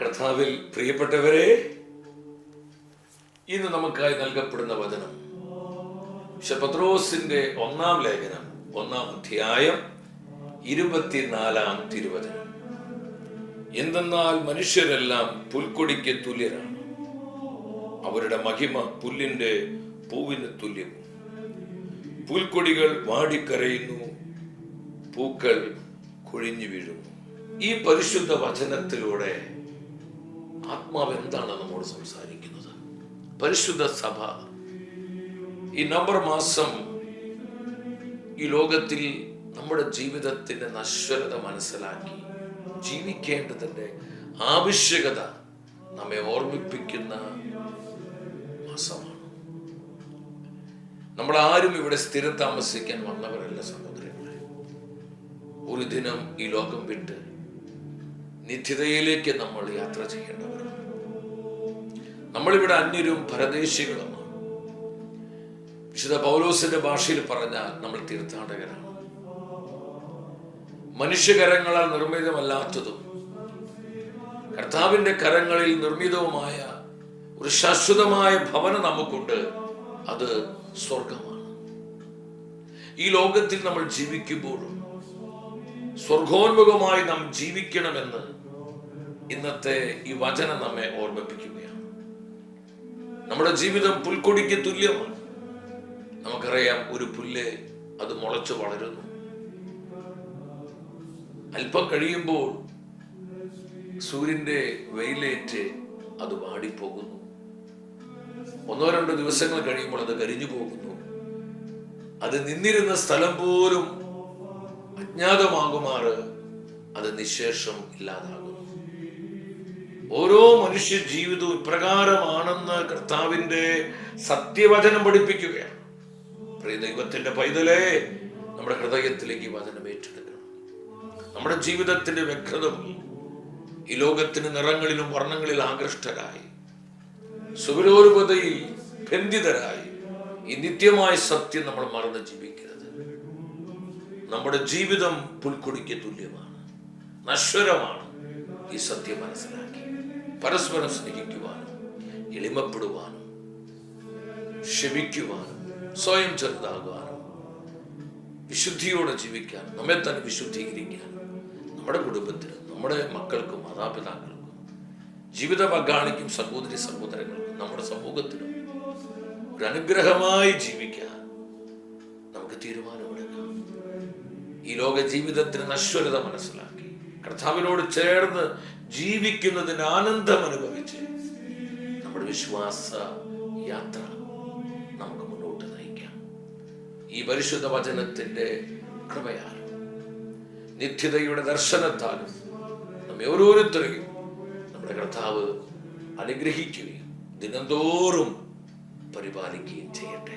കർത്താവിൽ പ്രിയപ്പെട്ടവരെ ഇന്ന് നമുക്കായി നൽകപ്പെടുന്ന വചനം. പത്രോസിന്റെ ഒന്നാം ലേഖനം ഒന്നാം അധ്യായം ഇരുപത്തിനാലാം തിരുവചനം. എന്തെന്നാൽ മനുഷ്യരെല്ലാം പുൽക്കൊടിക്ക് തുല്യരാണ്. അവരുടെ മഹിമ പുല്ലിന്റെ പൂവിന് തുല്യം പുൽക്കൊടികൾ വാടിക്കരയുന്നു പൂക്കൾ കൊഴിഞ്ഞു വീഴുന്നു. ഈ പരിശുദ്ധ വചനത്തിലൂടെ ആത്മാവ് എന്താണ് നമ്മോട് സംസാരിക്കുന്നത്? പരിശുദ്ധ സഭ. ഈ നവംബർ മാസം ഈ ലോകത്തിൽ നമ്മുടെ ജീവിതത്തിന്റെ നശ്വരത മനസ്സിലാക്കി ജീവിക്കേണ്ടതിന്റെ ആവശ്യകത നമ്മെ ഓർമ്മിപ്പിക്കുന്ന മാസമാണ്. നമ്മൾ ആരും ഇവിടെ സ്ഥിരം താമസിക്കാൻ വന്നവരല്ല സഹോദരങ്ങളെ. ഒരു ദിനം ഈ ലോകം വിട്ട് നിത്യതയിലേക്ക് നമ്മൾ യാത്ര ചെയ്യേണ്ടവരാണ് നമ്മളിവിടെ അന്യരും പരദേശികളുമാണ്. വിശുദ്ധ പൗലോസിന്റെ ഭാഷയിൽ പറഞ്ഞാൽ നമ്മൾ തീർത്ഥാടകരാണ്. മനുഷ്യകരങ്ങളാൽ നിർമ്മിതമല്ലാത്തതും കർത്താവിന്റെ കരങ്ങളിൽ നിർമ്മിതവുമായ ഒരു ശാശ്വതമായ ഭവനം നമുക്കുണ്ട് അത് സ്വർഗമാണ് ഈ ലോകത്തിൽ നമ്മൾ ജീവിക്കുമ്പോഴും സ്വർഗോന്മുഖമായി നാം ജീവിക്കണമെന്ന് ഇന്നത്തെ ഈ വചനം നമ്മെ ഓർമ്മിപ്പിക്കുകയാണ്. നമ്മുടെ ജീവിതം പുൽക്കൊടിക്ക് തുല്യമാണ്. നമുക്കറിയാം ഒരു പുല്ല് അത് മുളച്ചു വളരുന്നു. അല്പം കഴിയുമ്പോൾ സൂര്യന്റെ വെയിലേറ്റ് അത് വാടിപ്പോകുന്നു. ഒന്നോ രണ്ടോ ദിവസങ്ങൾ കഴിയുമ്പോൾ അത് കരിഞ്ഞു പോകുന്നു. അത് നിന്നിരുന്ന സ്ഥലം പോലും അജ്ഞാതമാകുമാറ്. അത് നിശേഷം ഇല്ലാതാകും ഓരോ മനുഷ്യ ജീവിതവും ഇപ്രകാരമാണെന്ന് കർത്താവിന്റെ സത്യവചനം പഠിപ്പിക്കുകയാണ്. പ്രിയ ദൈവത്തിന്റെ പൈതലേ നമ്മുടെ ഹൃദയത്തിലേക്ക് വചനം ഏറ്റെടുക്കണം. നമ്മുടെ ജീവിതത്തിന്റെ വ്യക്തത ഈ ലോകത്തിന് നിറങ്ങളിലും വർണങ്ങളിൽ ആകൃഷ്ടരായി. സുവിലോരുപതയിൽ ബന്ധിതരായി. ഈ നിത്യമായ സത്യം നമ്മൾ മറന്ന് ജീവിക്കരുത്. നമ്മുടെ ജീവിതം പുൽക്കൊടിക്ക് തുല്യമാണ്. നശ്വരമാണ് ഈ സത്യം മനസ്സിലാക്കി. പരസ്പരം സ്നേഹിക്കുവാനും എളിമപ്പെടുവാനും ക്ഷമിക്കുവാനും സ്വയം ചെറുതാകുവാനും വിശുദ്ധിയോടെ ജീവിക്കാൻ നമ്മെ തന്നെ വിശുദ്ധീകരിക്കാൻ നമ്മുടെ കുടുംബത്തിനും നമ്മുടെ മക്കൾക്കും മാതാപിതാക്കൾക്കും ജീവിത പങ്കാളിക്കും സഹോദരി സഹോദരങ്ങൾക്കും നമ്മുടെ സമൂഹത്തിനും ഒരു അനുഗ്രഹമായി ജീവിക്കാൻ ലോക ജീവിതത്തിന് നശ്വരത മനസ്സിലാക്കി. കർത്താവിനോട് ചേർന്ന് ജീവിക്കുന്നതിന് ആനന്ദം അനുഭവിച്ച് നമ്മുടെ വിശ്വാസ യാത്ര നമുക്ക് മുന്നോട്ട് നയിക്കാം. ഈ പരിശുദ്ധ വചനത്തിന്റെ കൃപയാൽ നിത്യതയുടെ ദർശനത്താലും നമ്മെ ഓരോരുത്തരെയും നമ്മുടെ കർത്താവ് അനുഗ്രഹിക്കുകയും ദിനംതോറും പരിപാലിക്കുകയും ചെയ്യട്ടെ.